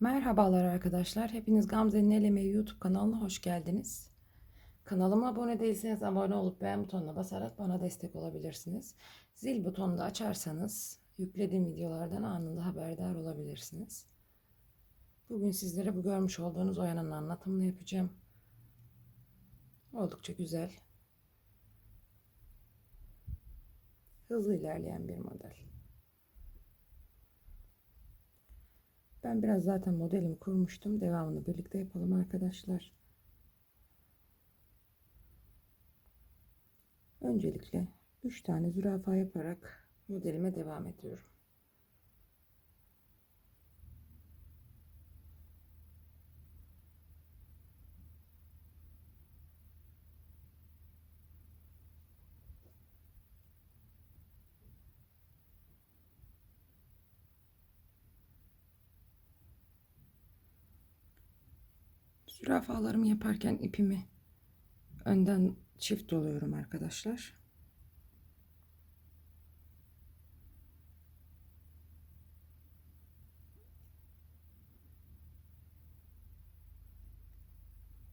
Merhabalar arkadaşlar. Hepiniz Gamze'nin El Emeği YouTube kanalına hoş geldiniz. Kanalıma abone değilseniz abone olup beğen butonuna basarak bana destek olabilirsiniz. Zil butonunu da açarsanız yüklediğim videolardan anında haberdar olabilirsiniz. Bugün sizlere bu görmüş olduğunuz oyanın anlatımını yapacağım. Oldukça güzel. Hızlı ilerleyen bir model. Ben biraz zaten modelimi kurmuştum. Devamını birlikte yapalım arkadaşlar. Öncelikle 3 tane zürafa yaparak modelime devam ediyorum. Zürafalarımı yaparken ipimi önden çift doluyorum arkadaşlar.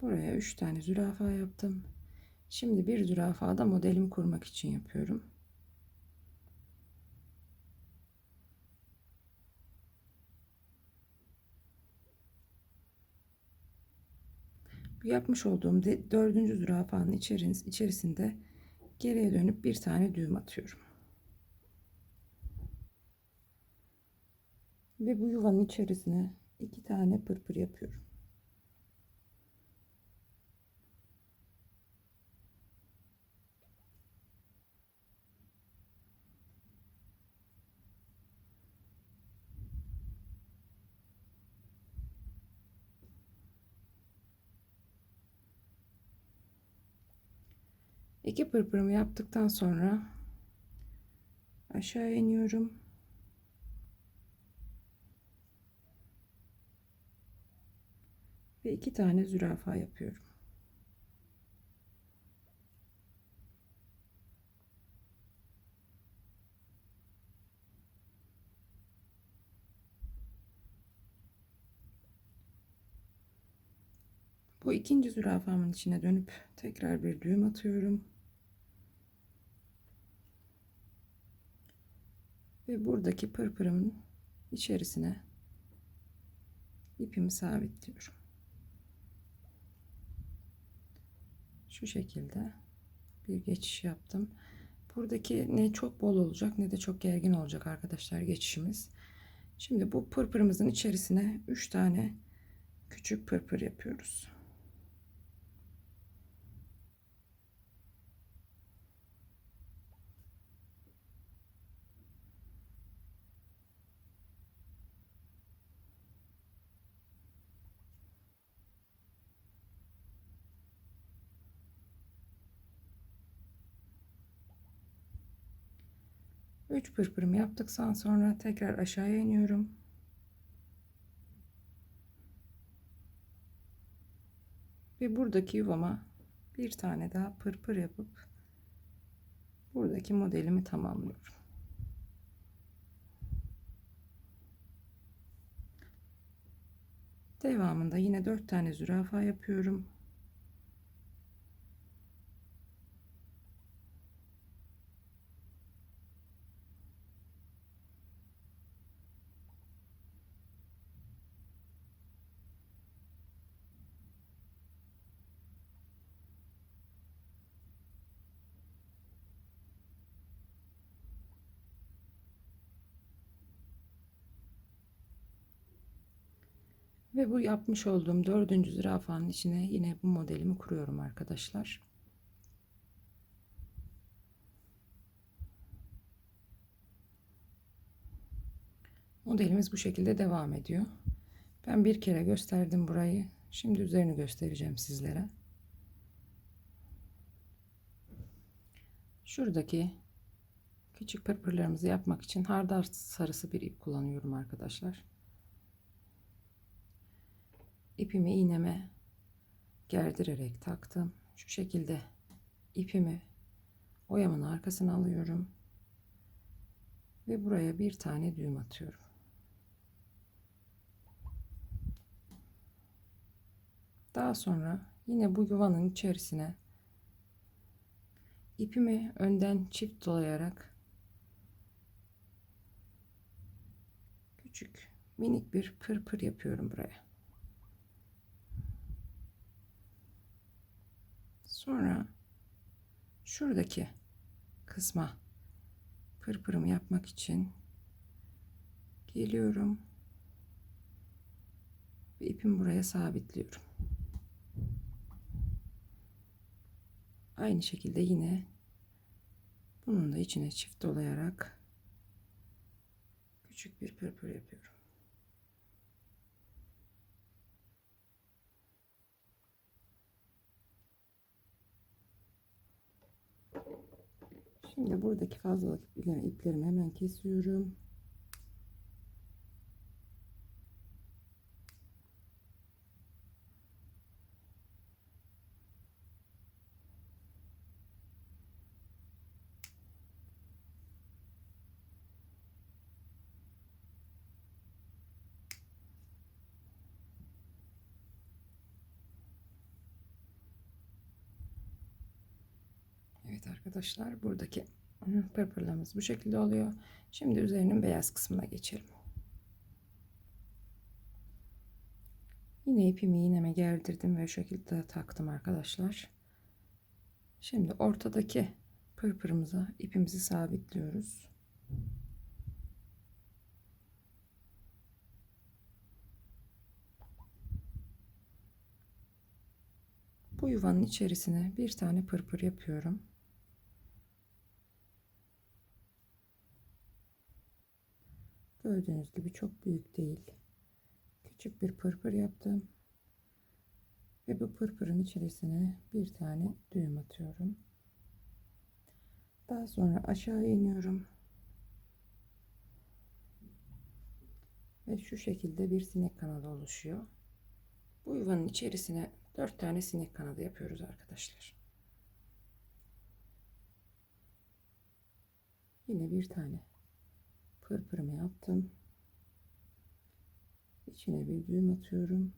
Buraya 3 tane zürafa yaptım. Şimdi bir zürafa da modelimi kurmak için yapıyorum. Yapmış olduğum dördüncü zürafanın içerisinde geriye dönüp bir tane düğüm atıyorum. Ve bu yuvanın içerisine iki tane pırpır yapıyorum. İki pırpırımı yaptıktan sonra aşağı iniyorum. Ve iki tane zürafa yapıyorum. Bu ikinci zürafamın içine dönüp tekrar bir düğüm atıyorum. Ve buradaki pırpırımın içerisine ipimi sabitliyorum. Şu şekilde bir geçiş yaptım. Buradaki ne çok bol olacak ne de çok gergin olacak arkadaşlar geçişimiz. Şimdi bu pırpırımızın içerisine 3 tane küçük pırpır yapıyoruz. Üç pırpırımı yaptıktan sonra tekrar aşağıya iniyorum. Ve buradaki yuvama bir tane daha pırpır yapıp buradaki modelimi tamamlıyorum. Devamında yine dört tane zürafa yapıyorum. Ve bu yapmış olduğum dördüncü zürafanın içine yine bu modelimi kuruyorum arkadaşlar. Modelimiz bu şekilde devam ediyor. Ben bir kere gösterdim burayı. Şimdi üzerini göstereceğim sizlere. Şuradaki küçük pırpırlarımızı yapmak için hardal sarısı bir ip kullanıyorum arkadaşlar ipimi iğneme gerdirerek taktım. Şu şekilde ipimi oyamın arkasına alıyorum. Ve buraya bir tane düğüm atıyorum. Daha sonra yine bu yuvanın içerisine ipimi önden çift dolayarak küçük minik bir pırpır yapıyorum buraya. Sonra şuradaki kısma pırpırımı yapmak için geliyorum ve ipimi buraya sabitliyorum. Aynı şekilde yine bunun da içine çift dolayarak küçük bir pırpır yapıyorum. Şimdi buradaki fazlalık iplerimi, hemen kesiyorum. Evet arkadaşlar buradaki pırpırlarımız bu şekilde oluyor. Şimdi üzerinin beyaz kısmına geçelim. Yine ipimi iğneme gerdirdim ve şekilde taktım arkadaşlar. Şimdi ortadaki pırpırımıza ipimizi sabitliyoruz. Bu yuvanın içerisine bir tane pırpır yapıyorum. Gördüğünüz gibi çok büyük değil. Küçük bir pırpır yaptım. Ve bu pırpırın içerisine bir tane düğüm atıyorum. Daha sonra aşağı iniyorum. Ve şu şekilde bir sinek kanadı oluşuyor. Bu yuvanın içerisine 4 tane sinek kanadı yapıyoruz arkadaşlar. Yine bir tane pırpırımı yaptım. İçine bir düğüm atıyorum.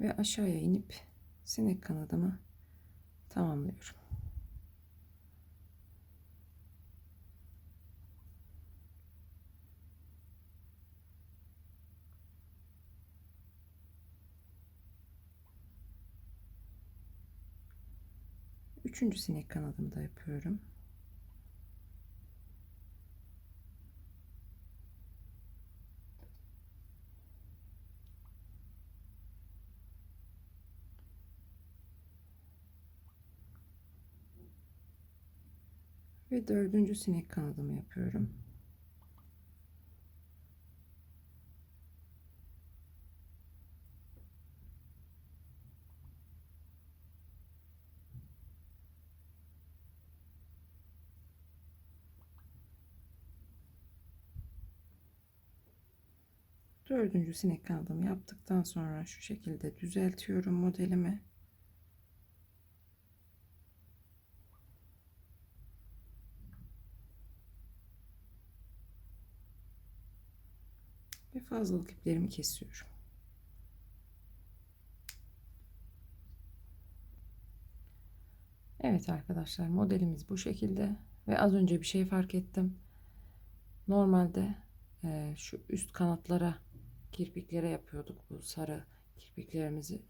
Ve aşağıya inip sinek kanadımı tamamlıyorum. Üçüncü sinek kanadımı da yapıyorum. Ve dördüncü sinek kanadımı yapıyorum. Dördüncü sinek kanadımı yaptıktan sonra şu şekilde düzeltiyorum modelimi. Ve fazlalık iplerimi kesiyorum. Evet arkadaşlar modelimiz bu şekilde ve az önce bir şey fark ettim. Normalde e, şu üst kanatlara kirpiklere yapıyorduk bu sarı kirpiklerimizi.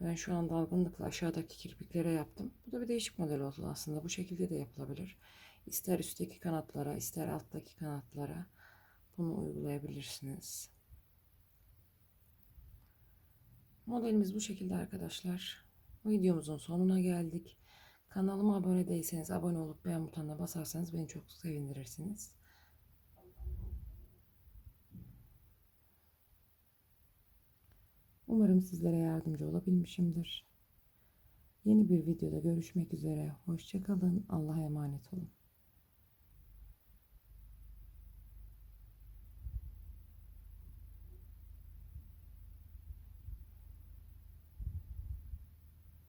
Ben şu an dalgınlıkla aşağıdaki kirpiklere yaptım. Bu da bir değişik model oldu aslında. Bu şekilde de yapılabilir. İster üstteki kanatlara, ister alttaki kanatlara bunu uygulayabilirsiniz. Modelimiz bu şekilde arkadaşlar. Videomuzun sonuna geldik. Kanalıma abone değilseniz abone olup beğen butonuna basarsanız beni çok sevindirirsiniz. Umarım sizlere yardımcı olabilmişimdir. Yeni bir videoda görüşmek üzere. Hoşçakalın. Allah'a emanet olun.